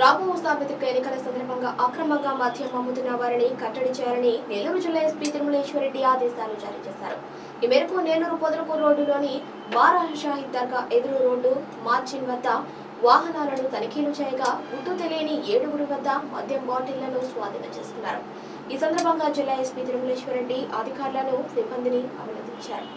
రాబో సార్వత్రిక ఎన్నికల సందర్భంగా అక్రమంగా మద్యం అమ్ముతున్న వారిని కట్టడి చేయాలని నెల్లూరు జిల్లా ఎస్పీ తిరుమలేశ్వరరెడ్డి ఆదేశాలు జారీ చేశారు. ఈ మేరకు నెల్లూరు పొదలకూరు రోడ్డులోని బారాషాహిద్ దర్గా ఎదురు రోడ్డు మార్చిన్ వద్ద వాహనాలను తనిఖీలు చేయగా గుర్తు తెలియని ఏడుగురు వద్ద మద్యం బాటిళ్ళను స్వాధీనం చేసుకున్నారు. ఈ సందర్భంగా జిల్లా ఎస్పీ తిరుమలేశ్వరరెడ్డి అధికారులను సిబ్బందిని అభినందించారు.